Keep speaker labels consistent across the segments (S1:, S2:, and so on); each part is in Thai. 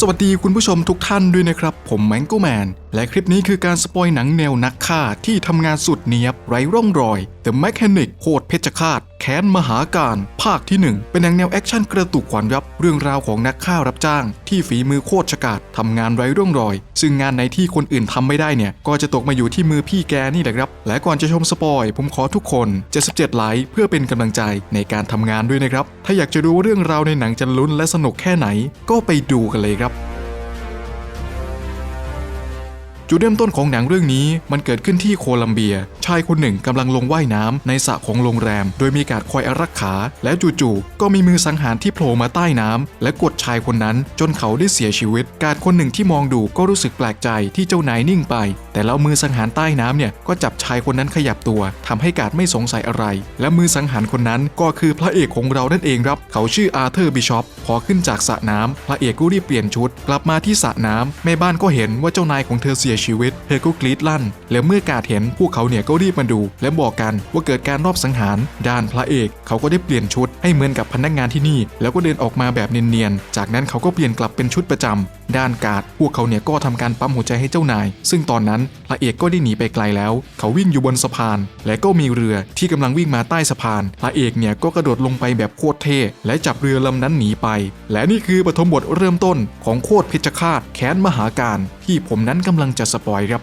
S1: สวัสดีคุณผู้ชมทุกท่านด้วยนะครับ ผมแมงโกแมน และคลิปนี้คือการสปอยหนังแนวนักฆ่าที่ทำงานสุดเนียบไร้ร่องรอย The Mechanic โคตรเพชฌฆาตแค้นมหาการ ภาคที่ 1 เป็นหนังแนวแอคชั่นกระตุกขวัญยับ เรื่องราวของนักฆ่ารับจ้าง ที่ฝีมือโคตรฉกาจทำงานไร้ร่องรอย ซึ่งงานไหนที่คนอื่นทำไม่ได้เนี่ย ก็จะตกมาอยู่ที่มือพี่แกนี่แหละครับ และก่อนจะชมสปอย ผมขอทุกคน 77 ไลค์เพื่อเป็นกำลังใจในการทำงานด้วยนะครับ ถ้าอยากจะรู้ว่าเรื่องราวในหนังจะลุ้นและสนุกแค่ไหน ก็ไปดูกันเลยครับ จุดเริ่มต้นของหนังเรื่องนี้มันเกิดขึ้นที่โคลัมเบีย ชายคนหนึ่งกำลังลงว่ายน้ำในสระของโรงแรม โดยมีการคอยอารักขา และจู่ๆก็มีมือสังหารที่โผล่มาใต้น้ำและกดชายคนนั้นจนเขาได้เสียชีวิต การคนหนึ่งที่มองดูก็รู้สึกแปลกใจที่เจ้านายนิ่งไป แต่แล้วมือสังหารใต้น้ำเนี่ยก็จับชายคนนั้นขยับตัวทำให้การไม่สงสัยอะไร และมือสังหารคนนั้นก็คือพระเอกของเรานั่นเองครับเขาชื่ออาร์เธอร์บิชอปพอขึ้นจากสระน้ำพระเอกก็รีบเปลี่ยนชุด กลับมาที่สระน้ำแม่บ้านก็เห็นว่าเจ้านายของเธอเสียชีวิต เธอก็กรีดลั่น แล้วเมื่อกาดเห็นพวกเขาเนี่ยก็รีบมาดู และบอกกันว่าเกิดการรอบสังหารด้านพระเอก เขาก็ได้เปลี่ยนชุดให้เหมือนกับพนักงานที่นี่ แล้วก็เดินออกมาแบบเนียนๆ จากนั้นเขาก็เปลี่ยนกลับเป็นชุดประจำด้านกาดพวกเขาเนี่ยก็ทำการปั๊มหัวใจให้เจ้านาย ซึ่งตอนนั้นละเอกก็ได้หนีไปไกลแล้ว เขาวิ่งอยู่บนสะพาน และก็มีเรือที่กำลังวิ่งมาใต้สะพานละเอกเนี่ยก็กระโดดลงไปแบบโคตรเท่และจับเรือลำนั้นหนีไป และนี่คือปฐมบทเริ่มต้นของโคตรเพชฌฆาตแค้นมหาการ ที่ผมนั้นกำลังจะสปอยครับ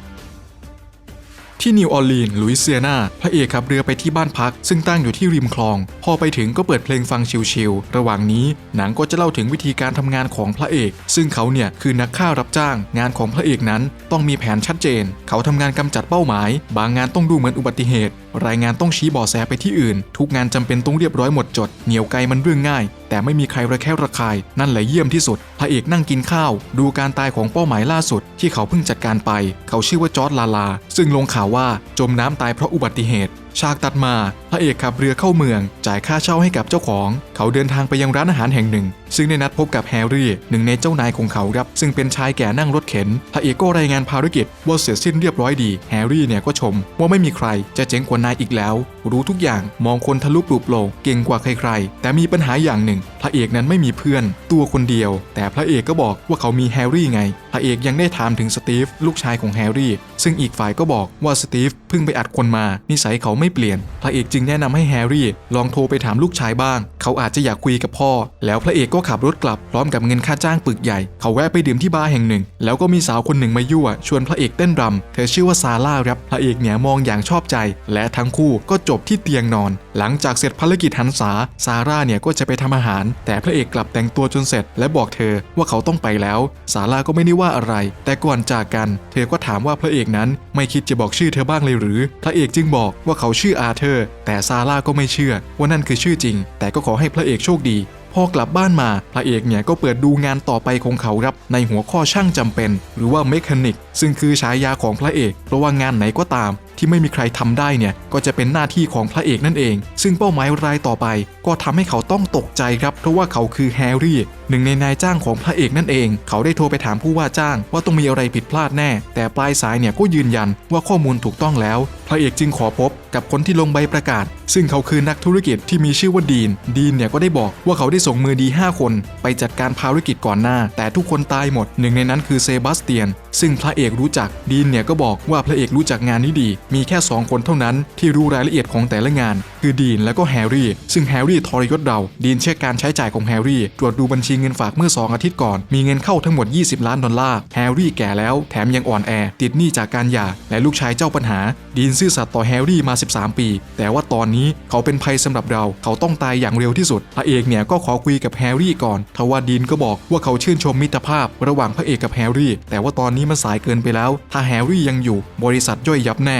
S1: ที่นิวออร์ลีนส์ลุยเซียนาพระเอกขับเรือไปที่บ้านพัก ซึ่งตั้งอยู่ที่ริมคลอง พอไปถึงก็เปิดเพลงฟังชิลๆ ระหว่างนี้หนังก็จะเล่าถึงวิธีการทำงานของพระเอก ซึ่งเขาเนี่ยคือนักฆ่ารับจ้าง งานของพระเอกนั้นต้องมีแผนชัดเจน เขาทำงานกำจัดเป้าหมาย บางงานต้องดูเหมือนอุบัติเหตุ รายงานต้องชี้บ่อแสไปที่อื่น ทุกงานจำเป็นต้องเรียบร้อยหมดจด เหนียวไกลมันเรื่องง่าย แต่ไม่มีใครระแคะระคาย นั่นแหละเยี่ยมที่สุด พระเอกนั่งกินข้าว ดูการตายของเป้าหมายล่าสุด ที่เขาเพิ่งจัดการไป เขาชื่อว่าจอร์ดลาลา ซึ่งลงข่าวว่าจมน้ำตายเพราะอุบัติเหตุ ฉากตัดมา พระเอกขับเรือเข้าเมือง จ่ายค่าเช่าให้กับเจ้าของ เขาเดินทางไปยังร้านอาหารแห่งหนึ่ง ซึ่งได้นัดพบกับแฮร์รี่ หนึ่งในเจ้านายของเขาครับ ซึ่งเป็นชายแก่นั่งรถเข็น พระเอกก็รายงานภารกิจว่าเสร็จสิ้นเรียบร้อยดี แฮร์รี่เนี่ยก็ชม ว่าไม่มีใครจะเจ๋งกว่านายอีกแล้ว รู้ทุกอย่าง มองคนทะลุปลุกโปร่งเก่งกว่าใครๆ แต่มีปัญหาอย่างหนึ่ง พระเอกนั้นไม่มีเพื่อน ตัวคนเดียว แต่พระเอกก็บอกว่าเขามีแฮร์รี่ไง พระเอกยังได้ถามถึงสตีฟลูกชายของแฮร์รี่ ซึ่งอีกฝ่ายก็บอกว่าสตีฟเพิ่งไปอัดคนมา นิสัยเขาไม่เปลี่ยน พระเอกจึงแนะนำให้แฮร์รี่ลองโทรไปถามลูกชายบ้าง เขาอาจจะอยากคุยกับพ่อ แล้วพระเอกก็ขับรถกลับพร้อมกับเงินค่าจ้างปึกใหญ่ เขาแวะไปดื่มที่บาร์แห่งหนึ่ง แล้วก็มีสาวคนหนึ่งมายั่ว ชวนพระเอกเต้นรำเธอชื่อว่าซาร่าครับ พระเอกเนี่ยมองอย่างชอบใจ และทั้งคู่ก็จบที่เตียงนอน หลังจากเสร็จภารกิจหันษาซาร่าเนี่ยก็จะไปทำอาหาร แต่พระเอกกลับแต่งตัวจนเสร็จ และบอกเธอว่าเขาต้องไปแล้วซาร่าก็ไม่ได้ว่าอะไร แต่ก่อนจากกัน เธอก็ถามว่าพระเอกนั้นไม่คิดจะบอกชื่อเธอบ้างเลยหรือ พระเอกจึงบอกว่าเขาชื่ออาเธอร์ แต่ซาร่าก็ไม่เชื่อว่านั่นคือชื่อจริง แต่ก็ขอให้พระเอกโชคดีพอกลับบ้านมา พระเอกเนี่ยก็เปิดดูงานต่อไปของเขาครับ ในหัวข้อช่างจำเป็น หรือว่าเมคานิก ซึ่งคือฉายาของพระเอก เพราะว่างานไหนก็ตาม ที่ไม่มีใครทำได้เนี่ยก็จะเป็นหน้าที่ของพระเอกนั่นเอง ซึ่งเป้าหมายรายต่อไป ก็ทำให้เขาต้องตกใจครับเพราะว่าเขาคือแฮร์รี่หนึ่งในนายจ้างของพระเอกนั่นเอง เขาได้โทรไปถามผู้ว่าจ้าง ว่าต้องมีอะไรผิดพลาดแน่ แต่ปลายสายเนี่ยก็ยืนยันว่าข้อมูลถูกต้องแล้ว พระเอกจึงขอพบกับคนที่ลงใบประกาศ ซึ่งเขาคือนักธุรกิจที่มีชื่อว่าดีน ดีนเนี่ยก็ได้บอกว่าเขาได้ส่งมือดี 5 คน ไปจัดการภารกิจก่อนหน้า แต่ทุกคนตายหมดหนึ่งในนั้นคือเซบาสเตียน ซึ่งพระเอกรู้จักดีนเนี่ยก็บอกว่าพระเอกรู้จักงานนี้ดีมีแค่ 2 คนเท่านั้นที่รู้รายละเอียดของแต่ละงาน คือดีนและก็แฮร์รี่ ซึ่งแฮร์รี่ทรยศเรา ดีนเช็คการใช้จ่ายของแฮร์รี่ ตรวจดูบัญชีเงินฝากเมื่อ 2 อาทิตย์ก่อน มีเงินเข้าทั้งหมด 20 ล้านดอลลาร์ แฮร์รี่แก่แล้วแถมยังอ่อนแอ ติดหนี้จากการหย่าและลูกชายเจ้าปัญหา ดีนซื่อสัตย์ต่อแฮร์รี่มา 13 ปี แต่ว่าตอนนี้เขาเป็นภัยสำหรับเราเขาต้องตายอย่างเร็วที่สุดพระเอกเนี่ยก็ขอคุยกับแฮร์รี่ก่อนทว่าดีนก็บอกว่าเขาชื่นชมมิตรภาพ ระหว่างพระเอกกับแฮร์รี่ แต่ว่าตอนนี้มันสายเกินไปแล้ว ถ้าแฮร์รี่ยังอยู่ บริษัทย่อยยับแน่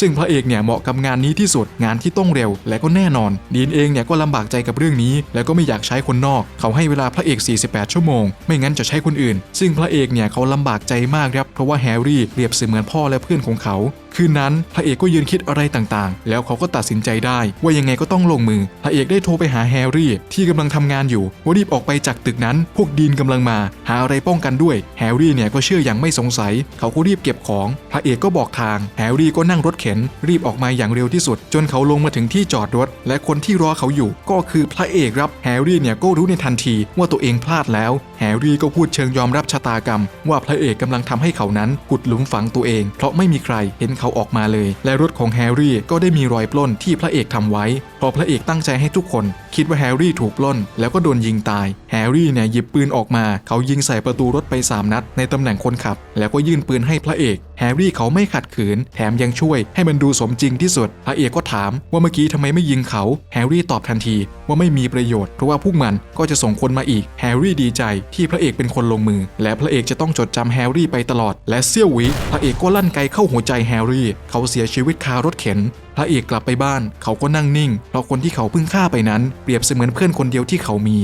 S1: ซึ่งพระเอกเนี่ยเหมาะกับงานนี้ที่สุดงานที่ต้องเร็ว และก็แน่นอนดีนเองเนี่ยก็ลำบากใจกับเรื่องนี้ แล้วก็ไม่อยากใช้คนนอก เขาให้เวลาพระเอก 48 ชั่วโมง ไม่งั้นจะใช้คนอื่น ซึ่งพระเอกเนี่ยเขาลำบากใจมากครับเพราะว่าแฮร์รี่เปรียบเสมือนพ่อและเพื่อนของเขา คืนนั้นพระเอกก็ยืนคิดอะไรต่างๆ แล้วเขาก็ตัดสินใจได้ ว่ายังไงก็ต้องลงมือ พระเอกได้โทรไปหาแฮร์รี่ ที่กำลังทำงานอยู่ว่ารีบออกไปจากตึกนั้น พวกดีนกำลังมา หาอะไรป้องกันด้วย แฮร์รี่เนี่ยก็เชื่ออย่างไม่สงสัย เขาก็รีบเก็บของ พระเอกก็บอกทาง แฮร์รี่ก็นั่งรถเข็นรีบออกมาอย่างเร็วที่สุด จนเขาลงมาถึงที่จอดรถ และคนที่รอเขาอยู่ ก็คือพระเอกครับแฮร์รี่เนี่ยก็รู้ในทันทีว่าตัวเองพลาดแล้ว แฮร์รี่ก็พูดเชิงยอมรับชะตากรรม ว่าพระเอกกำลังทำให้เขานั้นขุดหลุมฝังตัวเอง เพราะไม่มีใครเห็นเขาออกมาเลย และรถของแฮร์รี่ก็ได้มีรอยปล้นที่พระเอกทำไว้พราะพระเอกตั้งใจให้ทุกคน คิดว่าแฮร์รี่ถูกปล้น แล้วก็โดนยิงตาย แฮร์รี่เนี่ยหยิบปืนออกมา เขายิงใส่ประตูรถไปสามนัด ในตำแหน่งคนขับ แล้วก็ยื่นปืนให้พระเอก แฮร์รี่เขาไม่ขัดขืน แถมยังช่วยให้มันดูสมจริงที่สุด พระเอกก็ถามว่าเมื่อกี้ทำไมไม่ยิงเขา แฮร์รี่ตอบทันทีว่าไม่มีประโยชน์เพราะว่าพวกมันก็จะส่งคนมาอีก แฮร์รี่ดีใจที่พระเอกเป็นคนลงมือ และพระเอกจะต้องจดจำแฮร์รี่ไปตลอด และเซี่ยววิพระเอกก็ลั่นไกเข้าหัวใจแฮร์รี่ เขาเสียชีวิตคารถเข็น พระเอกกลับไปบ้าน เขาก็นั่งนิ่ง เพราะคนที่เขาเพิ่งฆ่าไปนั้น เปรียบเสมือนเพื่อนคนเดียวที่เขามี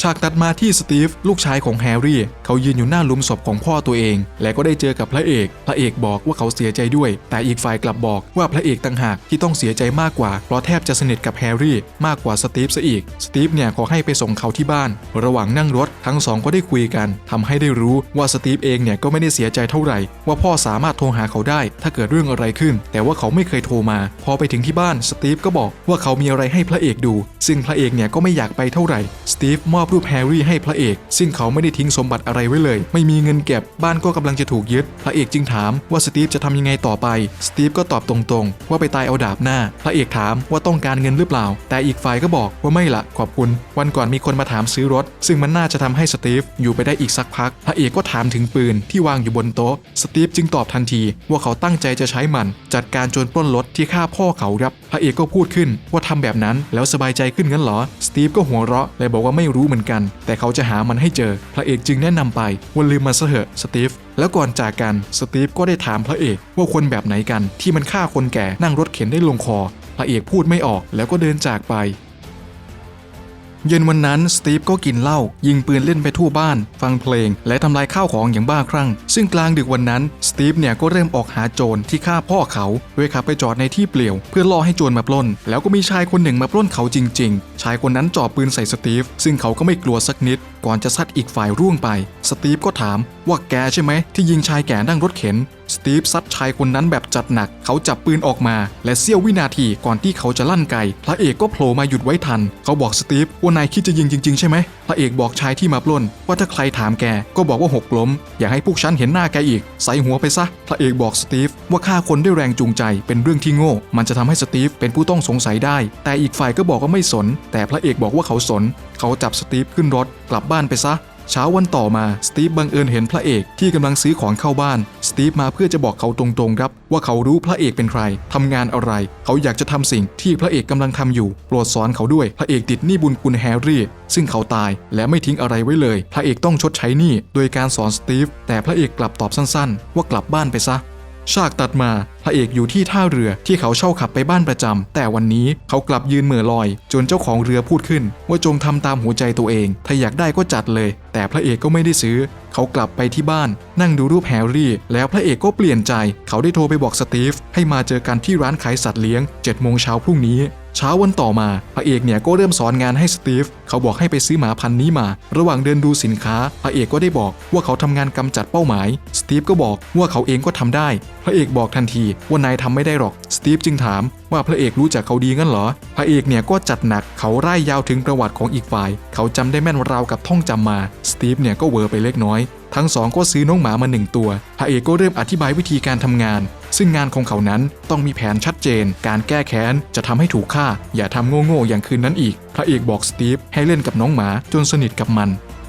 S1: ฉากตัดมาที่สตีฟลูกชายของแฮร์รี่ เขายืนอยู่หน้าหลุมศพของพ่อตัวเอง และก็ได้เจอกับพระเอก พระเอกบอกว่าเขาเสียใจด้วย แต่อีกฝ่ายกลับบอกว่าพระเอกต่างหากที่ต้องเสียใจมากกว่า เพราะแทบจะสนิทกับแฮร์รี่มากกว่าสตีฟซะอีก สตีฟเนี่ยขอให้ไปส่งเขาที่บ้าน ระหว่างนั่งรถทั้งสองก็ได้คุยกันทำให้ได้รู้ว่าสตีฟเองเนี่ยก็ไม่ได้เสียใจเท่าไหร่ ว่าพ่อสามารถโทรหาเขาได้ ถ้าเกิดเรื่องอะไรขึ้น แต่ว่าเขาไม่เคยโทรมา พอไปถึงที่บ้านสตีฟก็บอกว่าเขามีอะไรให้พระเอกดู ซึ่งพระเอกเนี่ยก็ไม่อยากไปเท่าไหร่สตีฟมอบอบรูปแฮร์รี่ให้พระเอก ซึ่งเขาไม่ได้ทิ้งสมบัติอะไรไว้เลย ไม่มีเงินเก็บ บ้านก็กำลังจะถูกยึด พระเอกจึงถามว่าสตีฟจะทำยังไงต่อไป สตีฟก็ตอบตรงๆ ว่าไปตายเอาดาบหน้า พระเอกถามว่าต้องการเงินหรือเปล่า แต่อีกฝ่ายก็บอกว่าไม่ละขอบคุณ วันก่อนมีคนมาถามซื้อรถ ซึ่งมันน่าจะทำให้สตีฟอยู่ไปได้อีกสักพัก พระเอกก็ถามถึงปืนที่วางอยู่บนโต๊ะ สตีฟจึงตอบทันที ว่าเขาตั้งใจจะใช้มัน จัดการโจรปล้นรถที่ฆ่าพ่อเขาครับ พระเอกก็พูดขึ้นว่าทำแบบนั้นแล้วสบายใจขึ้นงั้นเหรอ สตีฟก็หัวเราะและบอกว่าไม่รู้เหมือนกัน แต่เขาจะหามันให้เจอ พระเอกจึงแนะนำไปว่าลืมมันซะเถอะสตีฟแล้วก่อนจากกันสตีฟก็ได้ถามพระเอกว่าคนแบบไหนกันที่มันฆ่าคนแก่นั่งรถเข็นได้ลงคอ พระเอกพูดไม่ออกแล้วก็เดินจากไปเย็นวันนั้นสตีฟก็กินเหล้ายิงปืนเล่นไปทั่วบ้าน ฟังเพลง และทำลายข้าวของอย่างบ้าคลั่ง ซึ่งกลางดึกวันนั้นสตีฟเนี่ยก็เริ่มออกหาโจรที่ฆ่าพ่อเขาโดยขับไปจอดในที่เปลี่ยว เพื่อล่อให้โจรมาปล้น แล้วก็มีชายคนหนึ่งมาปล้นเขาจริง ๆ ชายคนนั้นจ่อปืนใส่สตีฟ ซึ่งเขาก็ไม่กลัวสักนิด ก่อนจะซัดอีกฝ่ายร่วงไป สตีฟก็ถามว่าแกใช่ไหมที่ยิงชายแก่นั่งรถเข็น สตีฟซัดชายคนนั้นแบบจัดหนัก เขาจับปืนออกมา และเสี้ยววินาทีก่อนที่เขาจะลั่นไกพระเอกก็โผล่มาหยุดไว้ทัน เขาบอกสตีฟว่านายคิดจะยิงจริงๆ ใช่ไหมพระเอกบอกชายที่มาปล้น ว่าถ้าใครถามแกก็บอกว่าหกล้ม อย่าให้พวกฉันเห็นหน้าแกอีก ใส่หัวไปซะ พระเอกบอกสตีฟว่าฆ่าคนด้วยแรงจูงใจเป็นเรื่องที่โง่ มันจะทำให้สตีฟเป็นผู้ต้องสงสัยได้ แต่อีกฝ่ายก็บอกว่าไม่สนแต่พระเอกบอกว่าเขาสน เขาจับสตีฟขึ้นรถกลับบ้านไปซะ เช้าวันต่อมาสตีฟบังเอิญเห็นพระเอกที่กำลังซื้อของเข้าบ้าน สตีฟมาเพื่อจะบอกเขาตรงๆครับ ว่าเขารู้พระเอกเป็นใครทำงานอะไร เขาอยากจะทำสิ่งที่พระเอกกำลังทำอยู่ โปรดสอนเขาด้วย พระเอกติดหนี้บุญคุณแฮร์รี่ ซึ่งเขาตายและไม่ทิ้งอะไรไว้เลย พระเอกต้องชดใช้หนี้โดยการสอนสตีฟแต่พระเอกกลับตอบสั้นๆ ว่ากลับบ้านไปซะฉากตัดมา พระเอกอยู่ที่ท่าเรือที่เขาเช่าขับไปบ้านประจำแต่วันนี้เขากลับยืนเหม่อลอย จนเจ้าของเรือพูดขึ้น ว่าจงทำตามหัวใจตัวเอง ถ้าอยากได้ก็จัดเลย แต่พระเอกก็ไม่ได้ซื้อ เขากลับไปที่บ้าน นั่งดูรูปแฮร์รี่ แล้วพระเอกก็เปลี่ยนใจ เขาได้โทรไปบอกสตีฟให้มาเจอกันที่ร้านขายสัตว์เลี้ยง7โมงเช้าพรุ่งนี้เช้าวันต่อมา พระเอกเนี่ยก็เริ่มสอนงานให้สตีฟ เขาบอกให้ไปซื้อหมาพันนี้มา ระหว่างเดินดูสินค้า พระเอกก็ได้บอกว่าเขาทำงานกำจัดเป้าหมาย สตีฟก็บอกว่าเขาเองก็ทำได้ พระเอกบอกทันทีว่านายทำไม่ได้หรอก สตีฟจึงถามว่าพระเอกรู้จักเขาดีงั้นเหรอ พระเอกเนี่ยก็จัดหนักเขาไล่ยาวถึงประวัติของอีกฝ่าย เขาจำได้แม่นราวกับท่องจำมา สตีฟเนี่ยก็เวอร์ไปเล็กน้อย ทั้งสองก็ซื้อน้องหมามาหนึ่งตัว พระเอกก็เริ่มอธิบายวิธีการทำงาน ซึ่งงานของเขานั้นต้องมีแผนชัดเจน การแก้แค้นจะทำให้ถูกฆ่า อย่าทำโง่ๆอย่างคืนนั้นอีก พระเอกบอกสตีฟให้เล่นกับน้องหมาจนสนิทกับมัน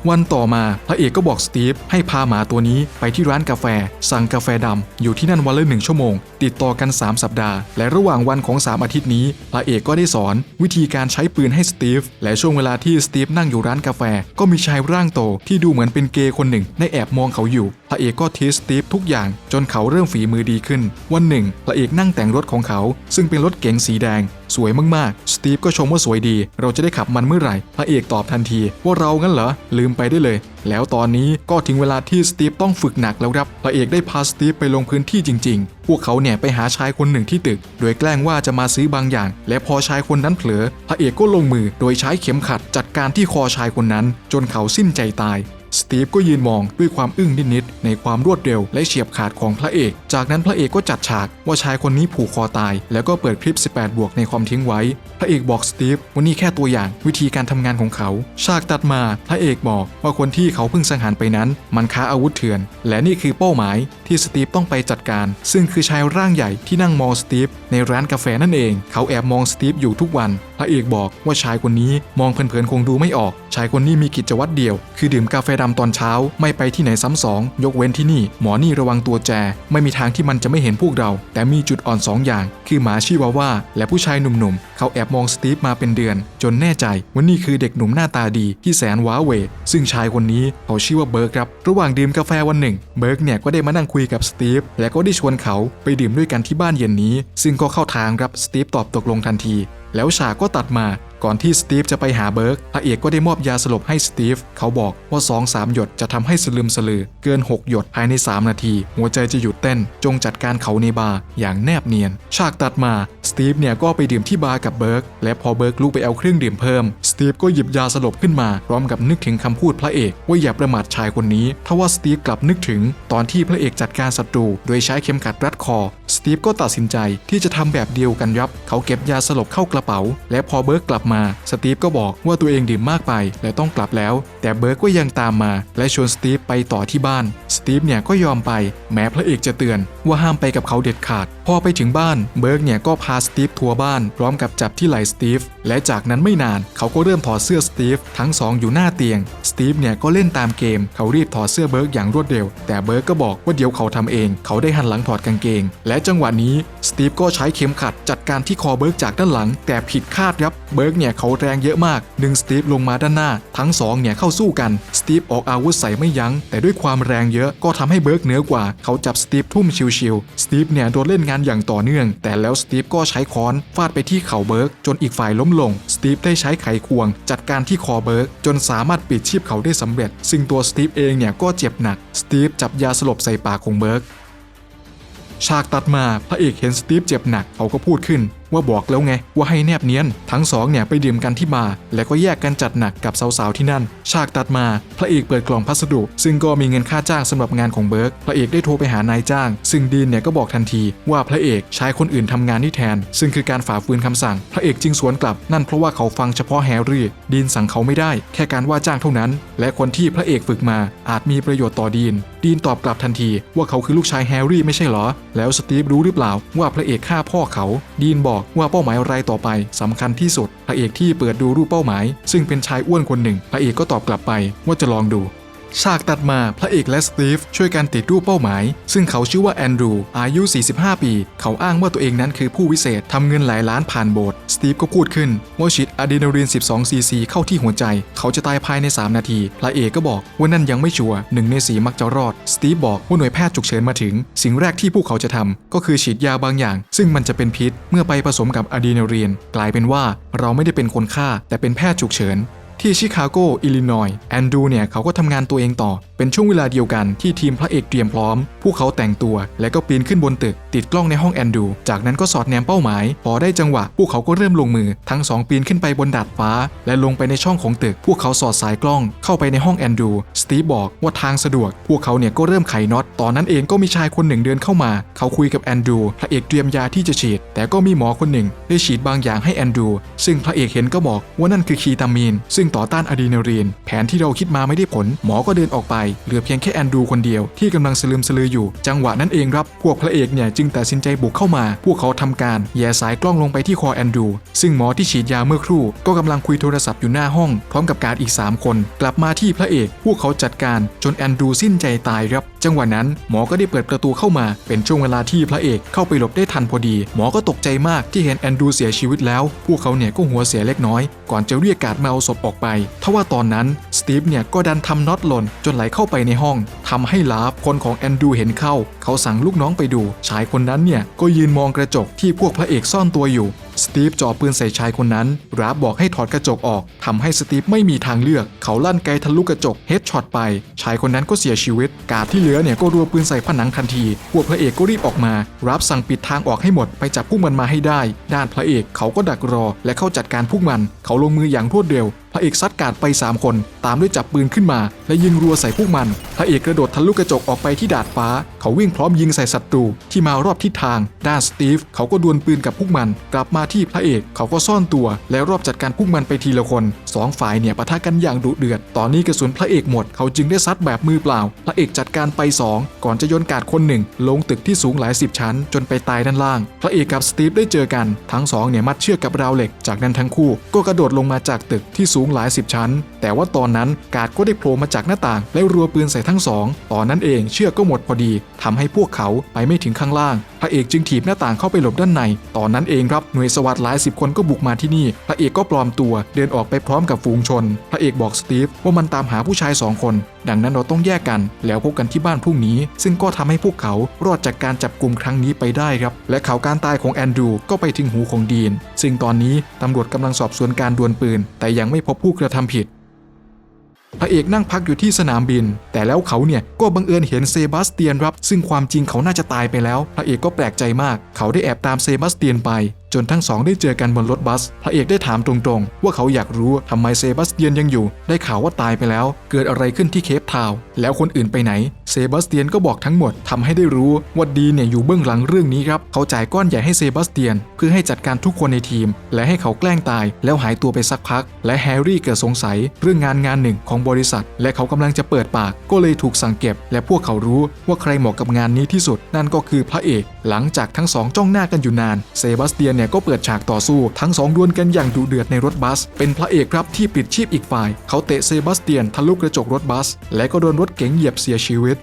S1: วันต่อมาพระเอกก็บอกสตีฟให้พาหมาตัวนี้ไปที่ร้านกาแฟ สั่งกาแฟดำอยู่ที่นั่นวันละหนึ่งชั่วโมง ติดต่อกัน 3 สัปดาห์ และระหว่างวันของ 3 อาทิตย์นี้ พระเอกก็ได้สอน วิธีการใช้ปืนให้สตีฟและช่วงเวลาที่สตีฟนั่งอยู่ร้านกาแฟ ก็มีชายร่างโตที่ดูเหมือนเป็นเกย์คนหนึ่งได้แอบมองเขาอยู่ ระเอกก็ทีสตีฟทุกอย่างจนเขาเริ่มฝีมือดีขึ้น วันหนึ่ง พระเอกนั่งแต่งรถของเขา ซึ่งเป็นรถเก๋งสีแดง สวยมากๆ สตีฟก็ชมว่าสวยดี เราจะได้ขับมันเมื่อไหร่ พระเอกตอบทันที ว่าเรางั้นเหรอ ลืมไปได้เลย แล้วตอนนี้ก็ถึงเวลาที่สตีฟต้องฝึกหนักแล้วครับ พระเอกได้พาสตีฟไปลงพื้นที่จริง ๆ พวกเขาเนี่ยไปหาชายคนหนึ่งที่ตึก โดยแกล้งว่าจะมาซื้อบางอย่าง และพอชายคนนั้นเผลอ พระเอกก็ลงมือ โดยใช้เข็มขัดจัดการที่คอชายคนนั้น จนเขาสิ้นใจตาย สตีฟก็ยืนมองด้วยความอึ้งนิดๆในความรวดเร็วและเฉียบขาดของพระเอก จากนั้นพระเอกก็จัดฉากว่าชายคนนี้ผูกคอตาย แล้วก็เปิดคลิป 18 บวกในความทิ้งไว้ พระเอกบอกสตีฟว่านี่แค่ตัวอย่างวิธีการทำงานของเขา ฉากตัดมาพระเอกบอกว่าคนที่เขาเพิ่งสังหารไปนั้น มันค้าอาวุธเถื่อน และนี่คือเป้าหมายที่สตีฟต้องไปจัดการ ซึ่งคือชายร่างใหญ่ที่นั่งมองสตีฟในร้านกาแฟนั่นเอง เขาแอบมองสตีฟอยู่ทุกวันพระเอกบอกว่าชายคนนี้มองเผินๆคงดูไม่ออก ชายคนนี้มีกิจวัตรเดียว คือดื่มกาแฟดำตอนเช้า ไม่ไปที่ไหนซ้ำสอง ยกเว้นที่นี่ หมอนี่ระวังตัวแจ ไม่มีทางที่มันจะไม่เห็นพวกเรา แต่มีจุดอ่อนสองอย่าง คือหมาชิวาว่า และผู้ชายหนุ่มๆ เขาแอบมองสตีฟมาเป็นเดือน จนแน่ใจว่านี่คือเด็กหนุ่มหน้าตาดีที่แสนว้าเว ซึ่งชายคนนี้เขาชื่อว่าเบิร์กครับ ระหว่างดื่มกาแฟวันหนึ่ง เบิร์กเนี่ยก็ได้มานั่งคุยกับสตีฟ และก็ได้ชวนเขาไปดื่มด้วยกันที่บ้านเย็นนี้ ซึ่งก็เข้าทางครับ สตีฟตอบตกลงทันที แล้วฉากก็ตัดมา ก่อนที่สตีฟจะไปหาเบิร์กพระเอกก็ได้มอบยาสลบให้สตีฟเขาบอกว่า 2-3 หยดจะทำให้สลืมสลือ เกิน 6 หยดภายใน 3 นาที หัวใจจะหยุดเต้น จงจัดการเขาในบาร์อย่างแนบเนียน ฉากตัดมาสตีฟเนี่ยก็ไปดื่มที่บาร์กับเบิร์กและพอเบิร์กลุกไปเอาเครื่องดื่มเพิ่มสตีฟก็หยิบยาสลบขึ้นมา พร้อมกับนึกถึงคำพูดพระเอกว่าอย่าประมาทชายคนนี้ทว่าสตีฟกลับนึกถึง ตอนที่พระเอกจัดการศัตรูโดยใช้เข็มขัดรัดคอสตีฟก็ตัดสินใจที่จะทำแบบเดียวกันยับ เขาเก็บยาสลบเข้ากระเป๋า และพอเบิร์กกลับมา สตีฟก็บอกว่าตัวเองดื่มมากไปและต้องกลับแล้ว แต่เบิร์กก็ยังตามมา และชวนสตีฟไปต่อที่บ้าน สตีฟเนี่ยก็ยอมไป แม้พระเอกจะเตือน ว่าห้ามไปกับเขาเด็ดขาด พอไปถึงบ้าน เบิร์กเนี่ยก็พาสตีฟทัวร์บ้าน พร้อมกับจับที่ไหล่สตีฟ และจากนั้นไม่นานเขาก็เริ่มถอดเสื้อสตีฟทั้งสองอยู่หน้าเตียง สตีฟเนี่ยก็เล่นตามเกม เขารีบถอดเสื้อเบิร์กอย่างรวดเร็ว แต่เบิร์กก็บอกว่าเดี๋ยวเขาทำเอง เขาได้หันหลังถอดกางเกง และจังหวะนี้สตีฟก็ใช้เข็มขัดจัดการที่คอเบิร์กจากด้านหลัง แต่ผิดคาดครับ เบิร์กเนี่ยเขาแรงเยอะมากดึงสตีฟลงมาด้านหน้า ทั้งสองเนี่ยเข้าสู้กัน สตีฟออกอาวุธใส่ไม่ยัง้ง แต่ด้วยความแรงเยอะก็ทำให้เบิร์กเหนือกว่า เขาจับสตีฟทุ่มชิวๆ สตีฟเนี่ยโดนเล่นงานอย่างต่อเนื่อง แต่แล้วสตีฟก็ใช้ค้อนฟาดไปที่เข่าเบิร์กจนอีกฝ่ายล้มลง สตีฟได้ใช้ไขควง จัดการที่คอเบิร์กจนสามารถปิดชีพเขาได้สำเร็จ ซึ่งตัวสตีฟเองเนี่ยก็เจ็บหนัก สตีฟจับยาสลบใส่ปากของเบิร์กฉากตัดมาพระเอกเห็นสตีฟเจ็บหนักเขาก็พูดขึ้น ว่าบอกแล้วไง ว่าให้แนบเนียน ทั้งสองเนี่ยไปดื่มกันที่บาร์และก็แยกกันจัดหนักกับสาวๆที่นั่น ฉากตัดมาพระเอกเปิดกล่องพัสดุ ซึ่งก็มีเงินค่าจ้างสำหรับงานของเบิร์กพระเอกได้โทรไปหานายจ้าง ซึ่งดีนเนี่ยก็บอกทันทีว่าพระเอกใช้คนอื่นทำงานนี่แทน ซึ่งคือการฝ่าฝืนคำสั่ง พระเอกจึงสวนกลับ นั่นเพราะว่าเขาฟังเฉพาะแฮร์รี่ดีนสั่งเขาไม่ได้ แค่การว่าจ้างเท่านั้น และคนที่พระเอกฝึกมาอาจมีประโยชน์ต่อดีนดีนตอบกลับทันทีว่าเขาคือลูกชายแฮร์รี่ไม่ใช่เหรอ แล้วสตีฟรู้หรือเปล่าว่าพระเอกฆ่าพ่อเขา ดีนบอกว่าเป้าหมายรายต่อไปสำคัญที่สุดพระเอกที่เปิดดูรูปเป้าหมาย ซึ่งเป็นชายอ้วนคนหนึ่งพระเอกก็ตอบกลับไปว่าจะลองดู ฉากตัดมาพระเอกและสตีฟช่วยกันติดรูปเป้าหมาย ซึ่งเขาชื่อว่าแอนดรูอายุ 45 ปี เขาอ้างว่าตัวเองนั้นคือผู้วิเศษทำเงินหลายล้านผ่านโบสถ์สตีฟก็พูดขึ้นว่าฉีดอะดรีนาลีน 12 ซีซีเข้าที่หัวใจ เขาจะตายภายใน 3 นาที พระเอกก็บอกว่านั่นยังไม่ชัวร์หนึ่งในสีมักจะรอด สตีฟบอกว่าหน่วยแพทย์ฉุกเฉินมาถึง สิ่งแรกที่พวกเขาจะทำก็คือฉีดยาบางอย่าง ซึ่งมันจะเป็นพิษ เมื่อไปผสมกับอะดรีนาลีนกลายเป็นว่าเราไม่ได้เป็นคนฆ่าแต่เป็นแพทย์ฉุกเฉิน ที่ชิคาโก อิลลินอยส์แอนดรูเนี่ยเขาก็ทำงานตัวเองต่อ เป็นช่วงเวลาเดียวกันที่ทีมพระเอกเตรียมพร้อม พวกเขาแต่งตัว และก็ปีนขึ้นบนตึก ติดกล้องในห้องแอนดรูจากนั้นก็สอดแนมเป้าหมาย พอได้จังหวะ พวกเขาก็เริ่มลงมือ ทั้งสองปีนขึ้นไปบนดาดฟ้า และลงไปในช่องของตึก พวกเขาสอดสายกล้อง เข้าไปในห้องแอนดรูสตีฟบอกว่าทางสะดวก พวกเขาเนี่ยก็เริ่มไขน็อตตอนนั้นเองก็มีชายคนหนึ่งเดินเข้ามา เขาคุยกับแอนดรูพระเอกเตรียมยาที่จะฉีด แต่ก็มีหมอคนหนึ่งได้ฉีดบางอย่างให้แอนดรูซึ่งพระเอกเห็นก็บอกว่านั่นคือคีตามีนซึ่งต่อต้านอะดรีนาลีน แผนที่เราคิดมาไม่ได้ผล หมอก็เดินออกไป เหลือเพียงแค่แอนดรูคนเดียวที่กำลังสลืมสลืออยู่ จังหวะนั้นเองครับ พวกพระเอกเนี่ยจึงตัดสินใจบุกเข้ามา พวกเขาทำการแย่สายกล้องลงไปที่คอแอนดรูซึ่งหมอที่ฉีดยาเมื่อครู่ ก็กำลังคุยโทรศัพท์อยู่หน้าห้อง พร้อมกับการดอีก 3 คน กลับมาที่พระเอก พวกเขาจัดการจนแอนดรูสิ้นใจตายครับ จังหวะนั้นหมอก็ได้เปิดประตูเข้ามา เป็นช่วงเวลาที่พระเอกเข้าไปหลบได้ทันพอดี หมอก็ตกใจมากที่เห็นแอนดรูเสียชีวิตแล้ว พวกเขาเนี่ยก็หัวเสียเล็กน้อย ก่อนจะเรียกการดมาเอาศพออกไป ทว่าตอนนั้นสตีฟเนี่ยก็ดันทำน็อตหล่นจนไหลเข้าไปในห้องทำให้ลาฟคนของแอนดูเห็นเข้า เขาสั่งลูกน้องไปดู ชายคนนั้นเนี่ยก็ยืนมองกระจกที่พวกพระเอกซ่อนตัวอยู่สตีฟจ่อปืนใส่ชายคนนั้น ราฟบอกให้ถอดกระจกออกทำให้สตีฟไม่มีทางเลือก เขาลั่นไกทะลุกระจกเฮดช็อตไป ชายคนนั้นก็เสียชีวิต กาดที่เหลือเนี่ยก็รัวปืนใส่ผนังทันที พวกพระเอกก็รีบออกมา ราฟสั่งปิดทางออกให้หมดไปจับพวกมันมาให้ได้ ด้านพระเอกเขาก็ดักรอ และเข้าจัดการพวกมัน เขาลงมืออย่างรวดเร็ว พระเอกซัดการ์ดไป 3 คน ตามด้วยจับปืนขึ้นมา และยิงรัวใส่พวกมัน พระเอกกระโดดทะลุกระจกออกไปที่ดาดฟ้า เขาวิ่งพร้อมยิงใส่ศัตรูที่มารอบทิศทาง ด้านสตีฟเขาก็ดวลปืนกับพวกมัน กลับมาที่พระเอกเขาก็ซ่อนตัว และรอบจัดการพวกมันไปทีละคนสองฝ่ายเนี่ยปะทะกันอย่างดุเดือด ตอนนี้กระสุนพระเอกหมด เขาจึงได้ซัดแบบมือเปล่า พระเอกจัดการไปสองก่อนจะโยนกาดคนหนึ่ง ลงตึกที่สูงหลายสิบชั้น จนไปตายด้านล่าง พระเอกกับสตีฟได้เจอกัน ทั้งสองเนี่ยมัดเชือกกับราวเหล็ก จากนั้นทั้งคู่ก็กระโดดลงมาจากตึกที่สูงหลายสิบชั้น แต่ว่าตอนนั้นกาดก็ได้โผล่มาจากหน้าต่าง และรัวปืนใส่ทั้งสองตอนนั้นเองเชือกก็หมดพอดีทำให้พวกเขาไปไม่ถึงข้างล่าง พระเอกจึงถีบหน้าต่างเข้าไปหลบด้านใน ตอนนั้นเองครับหน่วยสวัสดหลายสิบคนก็บุกมาที่นี่ พระเอกก็ปลอมตัว เดินออกไปพร้อมกับฝูงชน พระเอกบอกสตีฟว่ามันตามหาผู้ชายสองคน ดังนั้นเราต้องแยกกันแล้วพบกันที่บ้านพรุ่งนี้ ซึ่งก็ทำให้พวกเขารอดจากการจับกลุ่มครั้งนี้ไปได้ครับ และข่าวการตายของแอนดรูก็ไปถึงหูของดีน ซึ่งตอนนี้ตำรวจกำลังสอบสวนการดวลปืน แต่ยังไม่พบผู้กระทำผิดพระเอกนั่งพักอยู่ที่สนามบิน แต่แล้วเขาเนี่ยก็บังเอิญเห็นเซบาสเตียนรับ ซึ่งความจริงเขาน่าจะตายไปแล้ว พระเอกก็แปลกใจมาก เขาได้แอบตามเซบาสเตียนไป จนทั้งสองได้เจอกันบนรถบัส พระเอกได้ถามตรงๆ ว่าเขาอยากรู้ทำไมเซบาสเตียนยังอยู่ ได้ข่าวว่าตายไปแล้ว เกิดอะไรขึ้นที่เคปทาวน์แล้วคนอื่นไปไหน เซบาสเตียนก็บอกทั้งหมดทำให้ได้รู้ว่าดีเนี่ยอยู่เบื้องหลังเรื่องนี้ครับ เขาจ่ายก้อนใหญ่ให้เซบาสเตียน เพื่อให้จัดการทุกคนในทีม และให้เขาแกล้งตาย แล้วหายตัวไปสักพัก และแฮร์รี่เกิดสงสัยเรื่องงานงานหนึ่งของบริษัท และเขากำลังจะเปิดปาก ก็เลยถูกสั่งเก็บ และพวกเขารู้ว่าใครเหมาะกับงานนี้ที่สุด นั่นก็คือพระเอก หลังจากทั้งสองจ้องหน้ากันอยู่นาน เซบาสเตียนเนี่ยก็เปิดฉากต่อสู้ ทั้งสองดวลกันอย่างดุเดือดในรถบัส เป็นพระเอกครับที่ปิดชีพอีกฝ่าย เขาเตะเซบาสเตียนทะลุกระจกรถบัส และก็โดนรถเก๋งเหยียบเสียชีวิต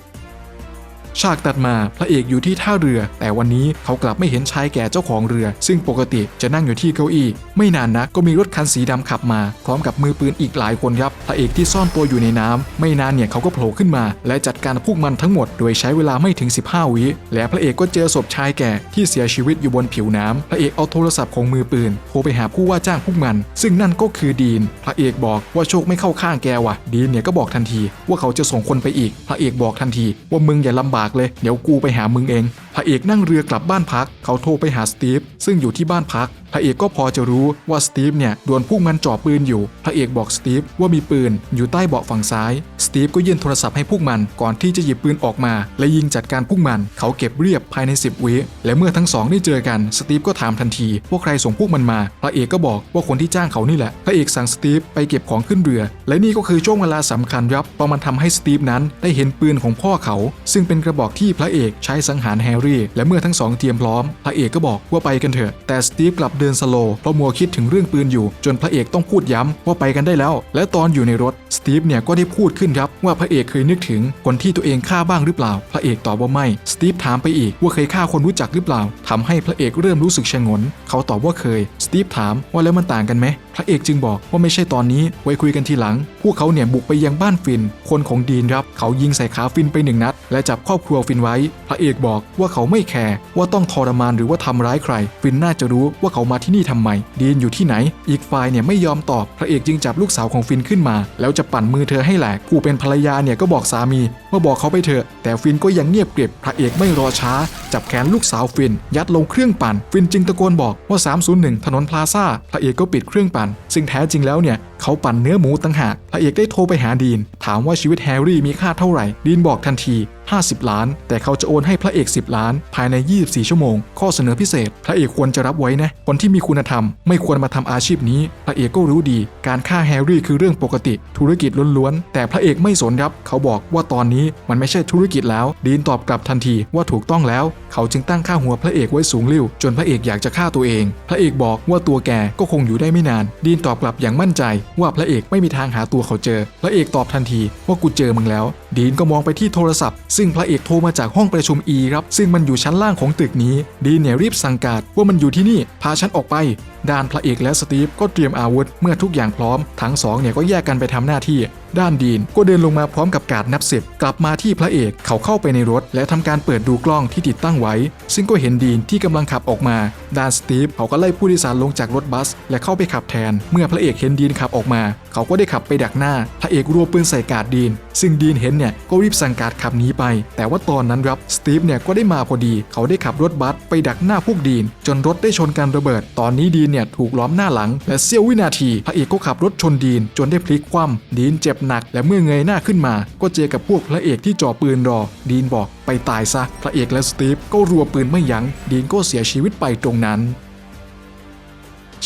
S1: ฉากตัดมาพระเอกอยู่ที่ท่าเรือ แต่วันนี้เขากลับไม่เห็นชายแก่เจ้าของเรือ ซึ่งปกติจะนั่งอยู่ที่เก้าอี้ ไม่นานนักก็มีรถคันสีดำขับมา พร้อมกับมือปืนอีกหลายคนครับพระเอกที่ซ่อนตัวอยู่ในน้ำไม่นานเนี่ยเขาก็โผล่ขึ้นมา และจัดการพวกมันทั้งหมดโดยใช้เวลาไม่ถึง 15 วิและพระเอกก็เจอศพชายแก่ที่เสียชีวิตอยู่บนผิวน้ำพระเอกเอาโทรศัพท์ของมือปืนโทรไปหาผู้ว่าจ้างพวกมัน ซึ่งนั่นก็คือดีน พระเอกบอกว่าโชคไม่เข้าข้างแกว่ะ ดีนเนี่ยก็บอกทันที ว่าเขาจะส่งคนไปอีก พระเอกบอกทันที ว่ามึงอย่าลำบากเลย เดี๋ยวกูไปหามึงเองพระเอกนั่งเรือกลับบ้านพัก เขาโทรไปหาสตีฟซึ่งอยู่ที่บ้านพัก พระเอกก็พอจะรู้ว่าสตีฟเนี่ยโดนพวกมันจ่อปืนอยู่ พระเอกบอกสตีฟว่ามีปืนอยู่ใต้เบาะฝั่งซ้าย สตีฟก็ยื่นโทรศัพท์ให้พวกมันก่อนที่จะหยิบปืนออกมา และยิงจัดการพวกมัน เขาเก็บเรียบภายใน 10 วิและเมื่อทั้งสองได้เจอกัน สตีฟก็ถามทันทีว่าใครส่งพวกมันมา พระเอกก็บอกว่าคนที่จ้างเขานี่แหละ พระเอกสั่งสตีฟไปเก็บของขึ้นเรือ และนี่ก็คือช่วงเวลาสำคัญครับเพราะมันทำให้สตีฟนั้นได้เห็นปืนของพ่อเขา ซึ่งเป็นกระบอกที่พระเอกใช้สังหารแฮร์รี่และเมื่อทั้งสองเตรียมพร้อม พระเอกก็บอกว่าไปกันเถอะ แต่สตีฟกลับเดินสโลเพราะมัวคิดถึงเรื่องปืนอยู่ จนพระเอกต้องพูดย้ำว่าไปกันได้แล้ว และตอนอยู่ในรถสตีฟเนี่ยก็ได้พูดขึ้นครับว่าพระเอกเคยนึกถึงคนที่ตัวเองฆ่าบ้างหรือเปล่า พระเอกตอบว่าไม่สตีฟถามไปอีกว่าเคยฆ่าคนรู้จักหรือเปล่าทำให้พระเอกเริ่มรู้สึกชงน เขาตอบว่าเคยสตีฟถามว่าแล้วมันต่างกันไหมพระเอกจึงบอกว่าไม่ใช่ตอนนี้ไว้คุยกันทีหลัง พวกเขาเนี่ยบุกไปยังบ้านฟิน คนของดีนครับ เขายิงใส่ขาฟินไปหนึ่งนัด และจับครอบครัวฟินไว้ พระเอกบอกว่าเขาไม่แคร์ว่าต้องทรมานหรือว่าทำร้ายใคร ฟินน่าจะรู้ว่าเขามาที่นี่ทำไม ดีนอยู่ที่ไหน อีกฝ่ายเนี่ยไม่ยอมตอบ พระเอกจึงจับลูกสาวของฟินขึ้นมา แล้วจะปั่นมือเธอให้แหลก ผู้เป็นภรรยาเนี่ยก็บอกสามีว่าบอกเขาไปเถอะ แต่ฟินก็ยังเงียบเก็บ พระเอกไม่รอช้า จับแขนลูกสาวฟิน ยัดลงเครื่องปั่น ฟินจึงตะโกนบอกว่า 301 ถนนพลาซ่า พระเอกก็ปิดเครื่องปั่น ซึ่งแท้จริงแล้วเนี่ย เขาปั่นเนื้อหมูตั้งหากพระเอกได้โทรไปหาดีน ถามว่าชีวิตแฮร์รี่มีค่าเท่าไหร่ ดีนบอกทันที 50 ล้าน แต่เขาจะโอนให้พระเอก 10 ล้าน ภายใน 24 ชั่วโมง ข้อเสนอพิเศษ พระเอกควรจะรับไว้นะ คนที่มีคุณธรรม ไม่ควรมาทำอาชีพนี้ พระเอกก็รู้ดี การฆ่าแฮร์รี่คือเรื่องปกติ ธุรกิจล้วนๆ แต่พระเอกไม่สนครับเขาบอกว่าตอนนี้มันไม่ใช่ธุรกิจแล้ว ดีนตอบกลับทันทีว่าถูกต้องแล้ว เขาจึงตั้งค่าหัวพระเอกไว้สูงลิ่วจนพระเอกอยากจะฆ่าตัวเอง พระเอกบอกว่าตัวแกก็คงอยู่ได้ไม่นาน ดีนตอบกลับอย่างมั่นใจ ว่าพระเอกไม่มีทางหาตัวเขาเจอ พระเอกตอบทันทีว่ากูเจอมึงแล้ว ดีนก็มองไปที่โทรศัพท์ ซึ่งพระเอกโทรมาจากห้องประชุม E ครับ ซึ่งมันอยู่ชั้นล่างของตึกนี้ ดีนเนี่ยรีบสั่งการว่ามันอยู่ที่นี่ พาฉันออกไป ด้านพระเอกและสตีฟก็เตรียมอาวุธ เมื่อทุกอย่างพร้อม ทั้งสองเนี่ยก็แยกกันไปทำหน้าที่ ด้านดีนก็เดินลงมาพร้อมกับการดนับสิบกลับมาที่พระเอกเขาเข้าไปในรถ และทำการเปิดดูกล้องที่ติดตั้งไว้ ซึ่งก็เห็นดีนที่กำลังขับออกมา ด้านสตีฟเขาก็ไล่ผู้โดยสารลงจากรถบัส และเข้าไปขับแทน เมื่อพระเอกเห็นดีนขับออกมา เขาก็ได้ขับไปดักหน้า พระเอกรัวปืนใส่กาดดีน ซึ่งดีนเห็นเนี่ยก็รีบสั่งการขับหนีไป แต่ว่าตอนนั้นครับสตีฟเนี่ยก็ได้มาพอดี เขาได้ขับรถบัสไปดักหน้าพวกดีน จนรถได้ชนกันระเบิด ตอนนี้ดีนเนี่ยถูกล้อมหน้าหลัง และเสี้ยววินาทีพระเอกก็ขับรถชนดีน จนได้พลิกคว่ำดีนเจ็บหนัก และเมื่อเงยหน้าขึ้นมา ก็เจอกับพวกพระเอกที่จ่อปืนรอ ดีนบอกไปตายซะพระเอกและสตีฟก็รัวปืนไม่ยัง้งดีนก็เสียชีวิตไปตรงนั้น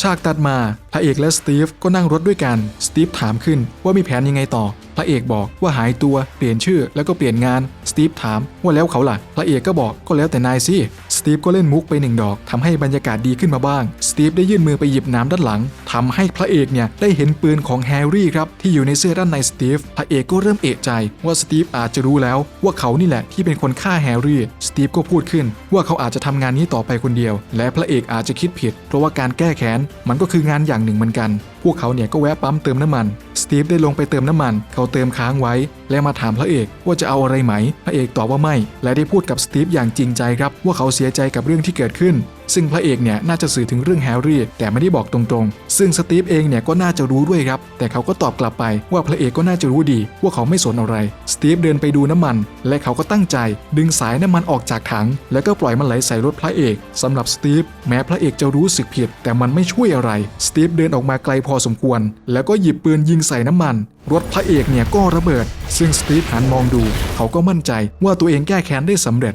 S1: ฉากตัดมา พระเอกและสตีฟก็นั่งรถด้วยกัน สตีฟถามขึ้นว่ามีแผนยังไงต่อ พระเอกบอกว่าหายตัวเปลี่ยนชื่อแล้วก็เปลี่ยนงานสตีฟถามว่าแล้วเขาล่ะ พระเอกก็บอกก็แล้วแต่นายสิสตีฟก็เล่นมุกไปหนึ่งดอกทำให้บรรยากาศดีขึ้นมาบ้าง สตีฟได้ยื่นมือไปหยิบน้ำด้านหลังทำให้พระเอกเนี่ยได้เห็นปืนของแฮร์รี่ครับที่อยู่ในเสื้อด้านในสตีฟ พระเอกก็เริ่มเอะใจว่าสตีฟอาจจะรู้แล้วว่าเขานี่แหละที่เป็นคนฆ่าแฮร์รี่ สตีฟก็พูดขึ้นว่าเขาอาจจะทำงานนี้ต่อไปคนเดียว และพระเอกอาจจะคิดผิด เพราะว่าการแก้แค้นมันก็คืองานอย่างหนึ่งเหมือนกัน พวกเขาเนี่ยก็แวะปั๊มเติมน้ำมัน สตีฟได้ลงไปเติมน้ำมัน เขาเติมค้างไว้ และมาถามพระเอกว่าจะเอาอะไรไหม พระเอกตอบว่าไม่ และได้พูดกับสตีฟอย่างจริงใจครับว่าเขาเสียใจกับเรื่องที่เกิดขึ้นซึ่งพระเอกเนี่ยน่าจะสื่อถึงเรื่องแฮร์รี่ แต่ไม่ได้บอกตรงๆ ซึ่งสตีฟเองเนี่ยก็น่าจะรู้ด้วยครับ แต่เขาก็ตอบกลับไปว่าพระเอกก็น่าจะรู้ดี ว่าเขาไม่สนอะไร สตีฟเดินไปดูน้ำมัน และเขาก็ตั้งใจ ดึงสายน้ำมันออกจากถัง แล้วก็ปล่อยมันไหลใส่รถพระเอกสำหรับสตีฟแม้พระเอกจะรู้สึกผิด แต่มันไม่ช่วยอะไร สตีฟเดินออกมาไกลพอสมควร แล้วก็หยิบปืนยิงใส่น้ำมันรถพระเอกเนี่ยก็ระเบิด ซึ่งสตีฟหันมองดู เขาก็มั่นใจว่าตัวเองแก้แค้นได้สำเร็จ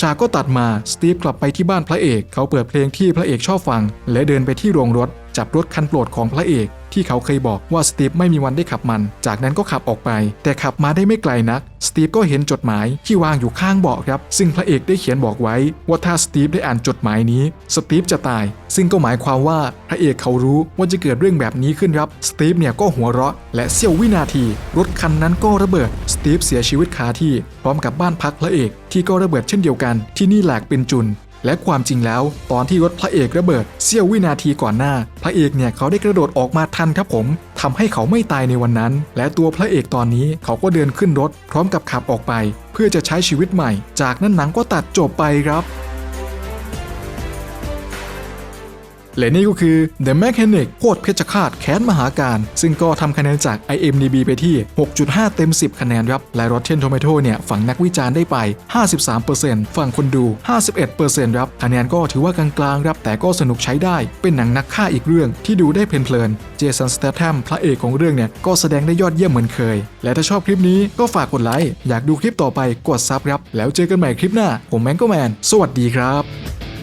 S1: ฉากก็ตัดมาสตีฟกลับไปที่บ้านพระเอก เขาเปิดเพลงที่พระเอกชอบฟัง และเดินไปที่โรงรถ จับรถคันโปรดของพระเอก ที่เขาเคยบอกว่าสตีฟไม่มีวันได้ขับมัน จากนั้นก็ขับออกไป แต่ขับมาได้ไม่ไกลนัก สตีฟก็เห็นจดหมายที่วางอยู่ข้างเบาะครับ ซึ่งพระเอกได้เขียนบอกไว้ ว่าถ้าสตีฟได้อ่านจดหมายนี้ สตีฟจะตาย ซึ่งก็หมายความว่าพระเอกเขารู้ว่าจะเกิดเรื่องแบบนี้ขึ้นครับ สตีฟเนี่ยก็หัวเราะ และเสี้ยววินาที รถคันนั้นก็ระเบิด สตีฟเสียชีวิตคาที่ พร้อมกับบ้านพักพระเอก ที่ก็ระเบิดเช่นเดียวกัน ที่นี่แหลกเป็นจุน และความจริงแล้ว ตอนที่รถพระเอกระเบิดเสี้ยววินาทีก่อนหน้า พระเอกเนี่ยเขาได้กระโดดออกมาทันครับผมทำให้เขาไม่ตายในวันนั้น และตัวพระเอกตอนนี้เขาก็เดินขึ้นรถ พร้อมกับขับออกไป เพื่อจะใช้ชีวิตใหม่ จากนั้นหนังก็ตัดจบไปครับ และนี่ก็คือ The Mechanic โคตรเพชรฆาตแค้นมหาการ ซึ่งก็ทำคะแนนจาก IMDb ไปที่ 6.5 เต็ม 10 คะแนนครับ และ Rotten Tomato เนี่ย ฝั่งนักวิจารณ์ได้ไป 53%ฝั่งคนดู 51%ครับ คะแนนก็ถือว่ากลางๆครับ แต่ก็สนุกใช้ได้ เป็นหนังนักฆ่าอีกเรื่องที่ดูได้เพลินๆ เจสัน สเตท h มพระเอกของเรื่องเนี่ย ก็แสดงได้ยอดเยี่ยมเหมือนเคย และถ้าชอบคลิปนี้ก็ฝากกดไลค์ อยากดูคลิปต่อไปกดซับครับ แล้วเจอกันใหม่คลิปหน้า ผมแมงโกแมน สวัสดีครับ